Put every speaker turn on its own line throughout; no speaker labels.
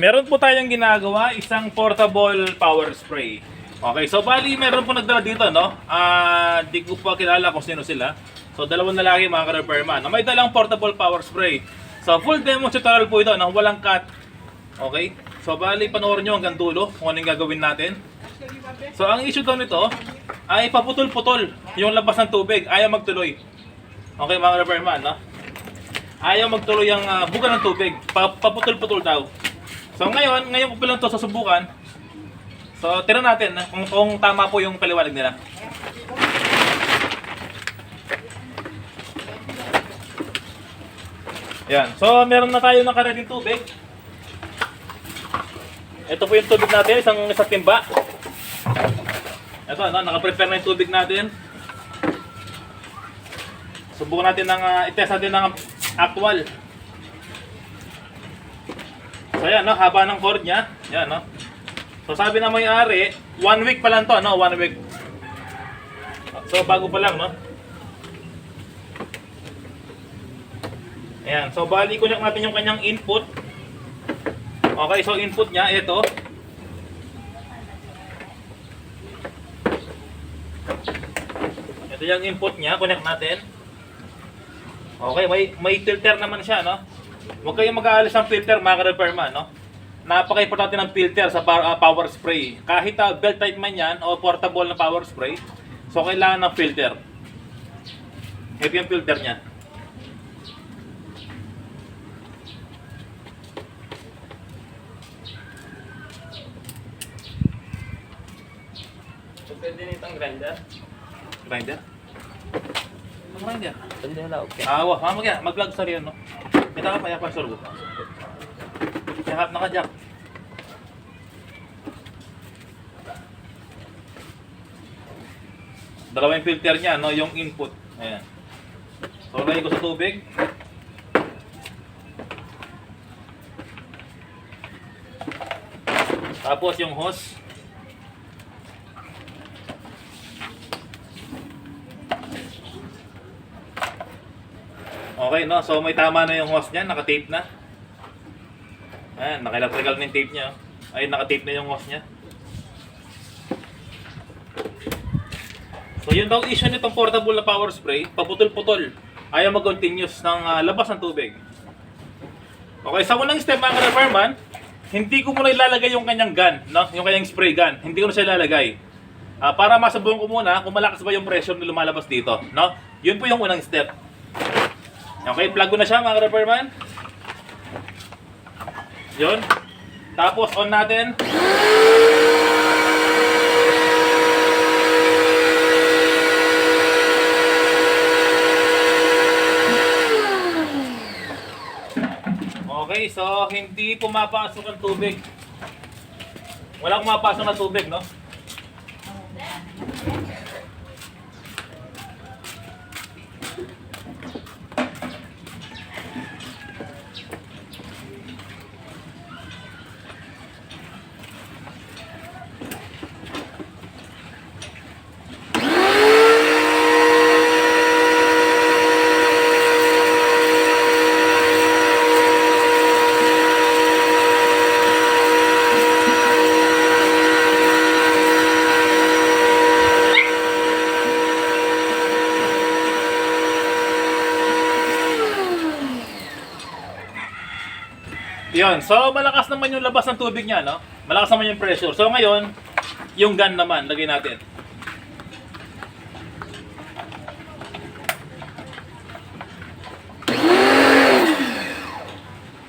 Meron po tayong ginagawa, isang portable power spray. Okay, so bali meron po nagdala dito, no? Ah, di ko pa kilala kung sino sila. So dalawang lalaki mga ka-repairman na may dalang portable power spray. So full demo tutorial po ito, no? Walang cut. Okay? So bali panoorin nyo hanggang dulo kung anong gagawin natin. So ang issue daw nito ay paputol-putol yung labas ng tubig, ayaw magtuloy. Okay mga repairman, no? Ayaw magtuloy ang ah, buga ng tubig, pa- paputol-putol daw. So ngayon, ngayon ko pa lang to susubukan. So tira natin ah, kung, kung tama po yung paliwanag nila. Yan. So meron na tayo nakareading tubig. Ito po yung tubig natin, isang isang timba. Ito, ano, naka-prepare na yung tubig natin. Subukan natin ng, uh, itest natin ng actual. So yan, no, haba ng cord niya. Yan, no. So sabi na may-ari, one week pa lang to, no, one week. So bago pa lang, no. Ayan, so bali connect natin yung kanyang input. Okay, so input niya, ito. Ito yung input niya, connect natin. Okay, may, may filter naman siya, no? Huwag kayong mag-aalis ng filter, mga ka-repairman, no? Napaka-importante ng filter sa power, ah, power spray. Kahit uh, belt type man yan o portable na power spray, so kailangan ng filter. Heavy yung filter niya.
So, pwede nito ang grinder?
Grinder? Ano grinder?
Pwede wala, okay.
Ah, wah, mama kaya, mag-vlog sa riyan, no? Kita ka pa, yakpan sorbo. Yakap na ka, Jack. Dalawa yung filter niya, no? Yung input. Ayan. So, lagay ko sa tubig. Tapos yung hose. Okay, no? So, may tama na yung hose niya. Naka-tape na. Ayan, naka-electrical na yung tape niya. oh. Ay, naka-tape na yung hose niya. So, yun daw issue nitong portable na power spray. Paputol-putol. Ayaw mag-continuous ng ah, labas ng tubig. Okay, sa unang step mga ka-repairman, hindi ko muna ilalagay yung kanyang gun, no? yung kanyang spray gun. Hindi ko na siya ilalagay. Ah, para masabuhan ko muna kung malakas ba yung pressure na lumalabas dito. No? Yun po yung unang step. Okay, plug ko na siya mga ka-repairman. Yun. Tapos on natin. Okay, so hindi pumapasok ang tubig. Wala pumapasok na tubig, no? Yun, so malakas naman yung labas ng tubig niya, no? Malakas naman yung pressure. So ngayon, yung gun naman, lagay natin.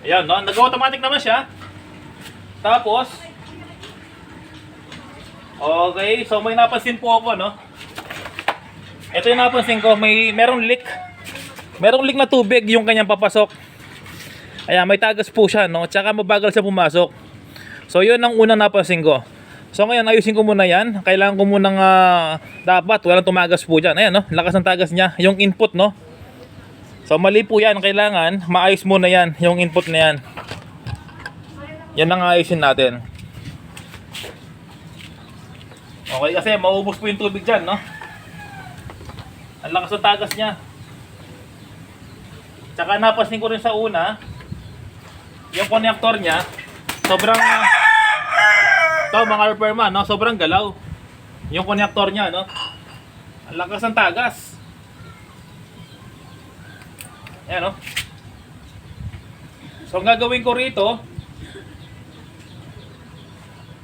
Ayan, no? Nag-automatic naman siya. Tapos, okay, so may napansin po ako, no? Ito yung napansin ko, may merong leak. Merong leak na tubig yung kanyang papasok. Ayan, may tagas po siya, no? Tsaka mabagal siya pumasok. So, yun ang unang napansin ko. So, ngayon, ayusin ko muna yan. Kailangan ko munang ah, dapat, walang tumagas po dyan. Ayan, no? Lakas ng tagas niya. Yung input, no? So, mali po yan. Kailangan, maayos muna yan. Yung input na yan. Yan ang ayusin natin. Okay, kasi maubos po yung tubig dyan, no? Ang lakas ng tagas niya. Tsaka napansin ko rin sa una, yung connector niya, sobrang to mga repairman, no? Sobrang galaw. Yung connector niya, no? Ang lakas ng tagas. Ayan, no? So, ang gagawin ko rito,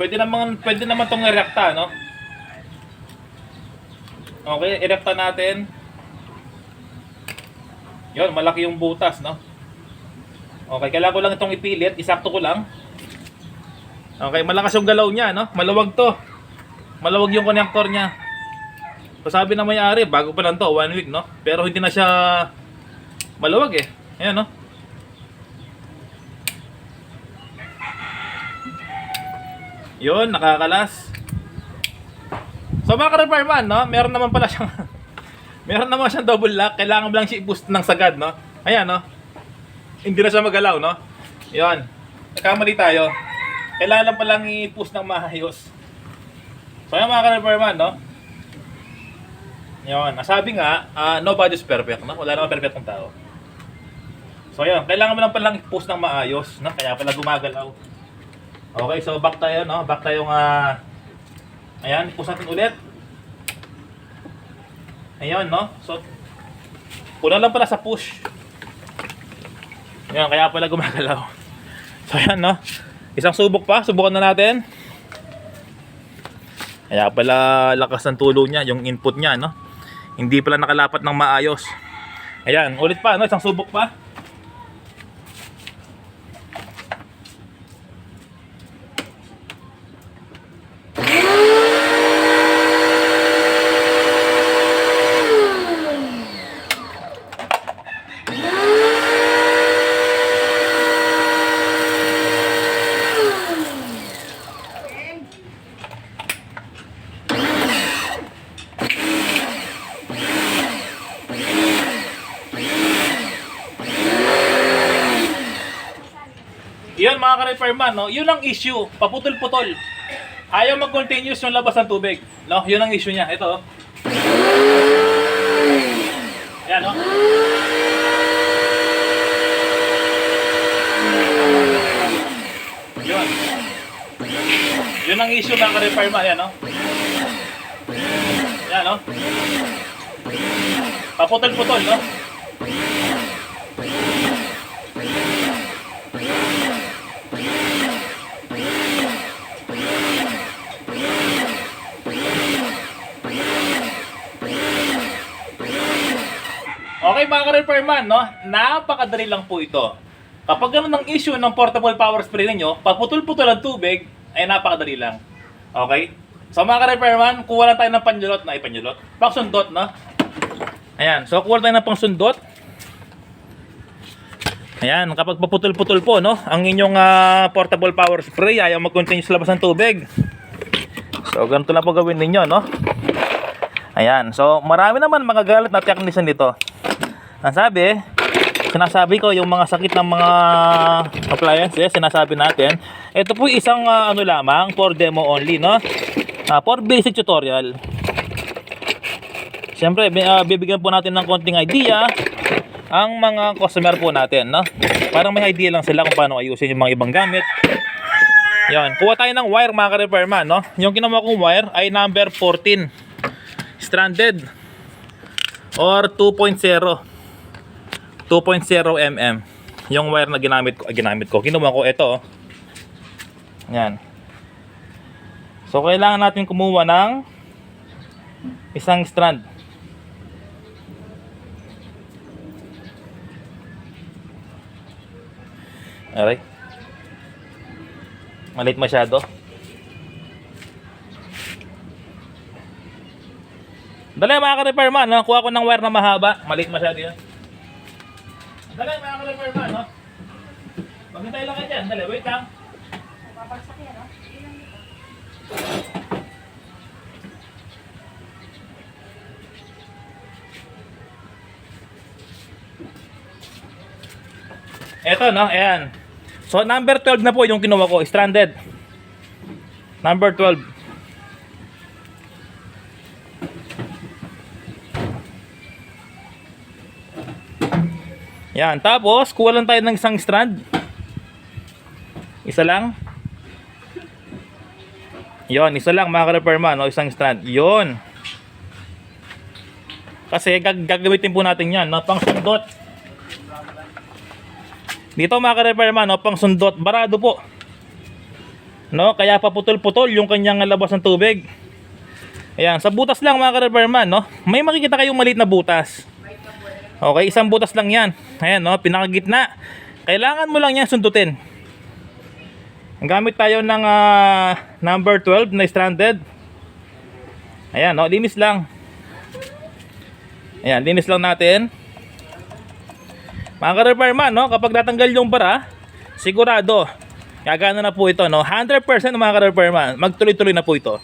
pwede naman, pwede naman itong erekta, no? Okay, erekta natin. Yon, malaki yung butas, no? Okay, kailangan ko lang itong ipilit, isakto ko lang. Okay, malakas yung galaw niya, no? Maluwag to. Maluwag yung connector niya. So sabi na may-ari, bago pa lang to, one week, no? Pero hindi na siya maluwag eh. Ayan, no? Yun, nakakalas. So mga ka-repairman, no? Meron naman pala siyang Meron naman siyang double lock, kailangan mo lang siya i-boost ng sagad, no? Ayan, no? Hindi na siya magalaw, no? Yun. Nagkamali tayo. Kailangan lang palang i-push ng maayos. So yan mga ka-repairman, no? Yun. Nasabi nga, ah, nobody's perfect, no? Wala naman perfect ng tao. So yan, kailangan mo lang palang i-push ng maayos, no? Kaya pala gumagalaw. Okay, so back tayo, no? Back tayo nga... ayan, push natin ulit. Ayun, no? So, kulang lang pala sa push. Ayan, kaya pala gumagalaw. So, ayan, no? Isang subok pa. Subukan na natin. Kaya pala lakas ng tulo niya, yung input niya, no? Hindi pala nakalapat ng maayos. Ayan, ulit pa, no? Isang subok pa. Iyon mga ka-repairman, no? Yun ang issue. Paputol-putol. Ayaw mag-continuous yung labas ng tubig. No? Yun ang issue niya. Ito. oh. Yan, no? Yun. Yun ang issue mga ka-repairman. Yan, no? Yan, no? Paputol-putol, no? Okay mga ka-repairman, no? Napakadali lang po ito. Kapag ganun ang issue ng portable power spray ninyo, paputol-putol ang tubig, ay napakadali lang. Okay? So mga ka-repairman, kuha lang tayo ng panyulot na ipanyulot. Pangsundot, no? Ayan, so kuha tayo ng pangsundot. Ayan, kapag paputol-putol po, no? Ang inyong ah, portable power spray, ayaw mag-continue sa labas ng tubig. So, ganito lang po gawin ninyo, no? Ayan, so marami naman magagalit na technician dito. Ang sabi, sinasabi ko yung mga sakit ng mga appliances, sinasabi natin, ito po isang ah, ano lamang, for demo only, no? Ah, for basic tutorial. Siyempre, ah, bibigyan po natin ng konting idea ang mga customer po natin, no? Parang may idea lang sila kung paano ayusin yung mga ibang gamit. Yan, kuha tayo ng wire mga ka-repairman, no? Yung ginawa kong wire ay number 14 stranded or 2.0 2.0 mm yung wire na ginamit ko, ah, ginamit ko. Kinuha ko ito oh. yan. So kailangan natin kumuha ng isang strand. Alright malit masyado. Dali mga ka-repairman, kuha ko ng wire na mahaba. Maliit masyado yan. Dali mga ka-repairman, no? Maghintay lang kayo dyan. Dali, wait lang. Eto, no? Ayan. So, number 12 na po yung kinuha ko. Stranded. Number 12. Yan, tapos kuha lang tayo ng isang strand. Isa lang. Yon, isa lang mga ka-repairman, no? isang strand. Yon. Kasi gag gagamitin po natin yan, no? pang sundot. Dito mga ka-repairman, no? pang sundot, barado po. No? Kaya paputol-putol yung kanyang labas ng tubig. Ayan, sa butas lang mga ka-repairman, no? may makikita kayong maliit na butas. Okay, isang butas lang yan. Ayan, no? pinakagitna. Kailangan mo lang yan sundutin. Gamit tayo ng ah, number 12 na stranded. Ayan, no? linis lang. Ayan, linis lang natin. Mga ka-repairman, no? kapag natanggal yung bara, sigurado, gagana na po ito. No? 100% mga ka-repairman, magtuloy-tuloy na po ito.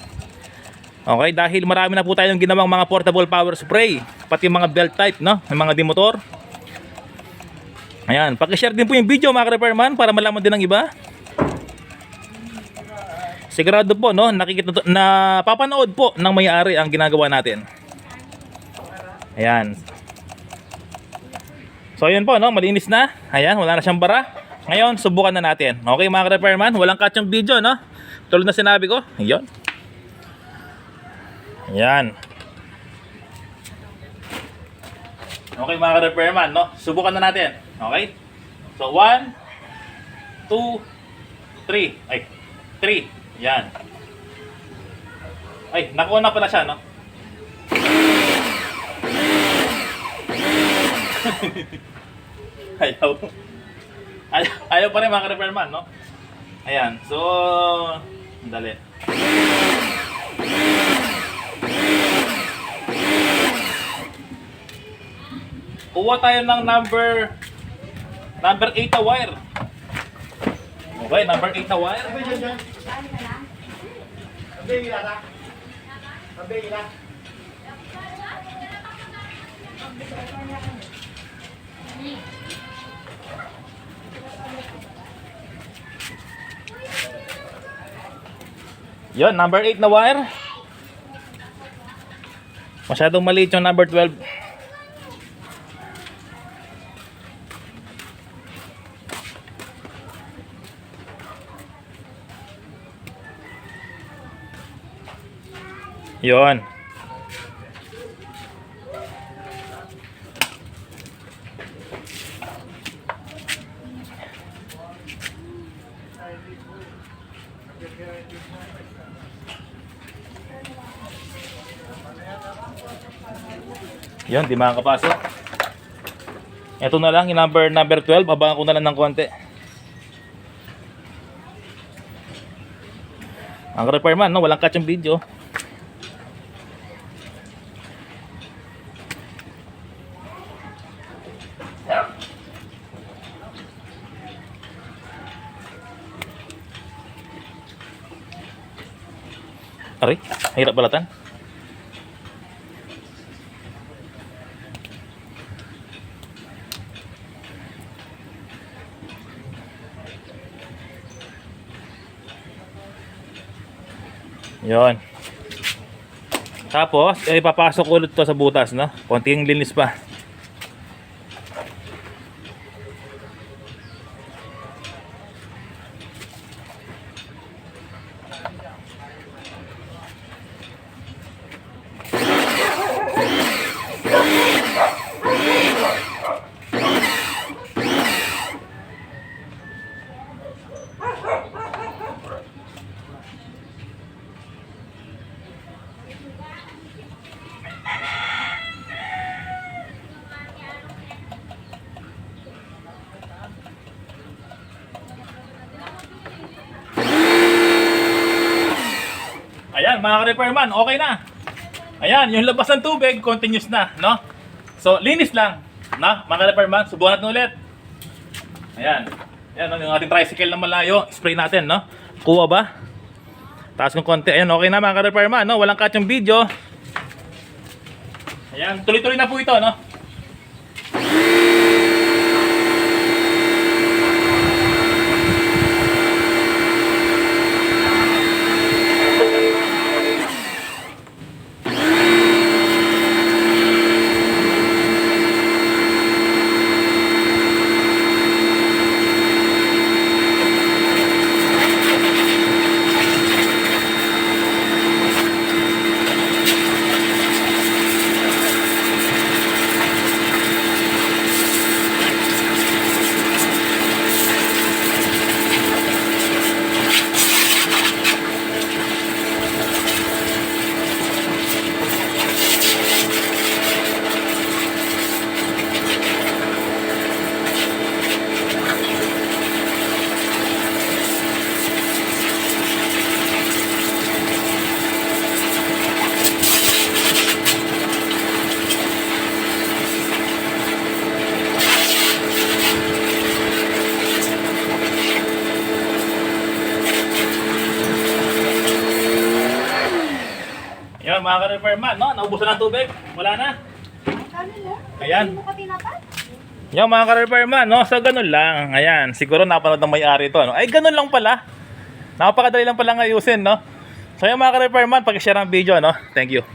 Okay, dahil marami na po tayong ginawang mga portable power spray, pati mga belt type, no? May mga dimotor. Ayan, paki-share din po yung video mga ka-repairman para malaman din ng iba. Sigurado po, no, nakikita na papanood po ng may-ari ang ginagawa natin. Ayan. So, ayun po, no, malinis na. Ayan, wala na siyang bara. Ngayon, subukan na natin. Okay, mga ka-repairman, walang catch yung video, no? Tulad na sinabi ko. Ayun. Ayan. Okay, mga ka-repairman, no? Subukan na natin. Okay? So, 1, 2, 3. Ay, 3. Yan. Ay, nakuha na pala siya, no? ayaw. ayaw. Ayaw pa rin mga ka-repairman, no? Ayan. So, dali. Kuha tayo ng number number 8 na wire. Okay, number 8 na wire. Yon, number 8 na wire. Masyadong maliit yung number 12. Yon. Yon, di makakapasok. Ito na lang, yung number, number 12. Abangan ko na lang ng konti. Ang repairman, no? Walang catch yung video. Aray, hirap balatan. Yon. Tapos, eh, papasok ulit to sa butas, no? Konting linis pa. Ayan, mga ka-repairman, okay na. Ayan, yung labas ng tubig, continuous na, no? So, linis lang, no? Mga ka-repairman, subukan natin ulit. Ayan. Ayan, no? yung ating tricycle na malayo, spray natin, no? Kuha ba? Taas ng konti. Ayan, okay na mga ka-repairman, no? Walang catch yung video. Ayan, tuloy-tuloy na po ito, no? Mga ka-repairman, no? Naubusan ng tubig. Wala na. Ayan. Yung mga ka-repairman, no? So, ganun lang. Ayan, siguro napanood ng may-ari ito, no? Ay, ganun lang pala. Napakadali lang pala ayusin, no? So, yung mga ka-repairman, pag-share ang video, no? Thank you.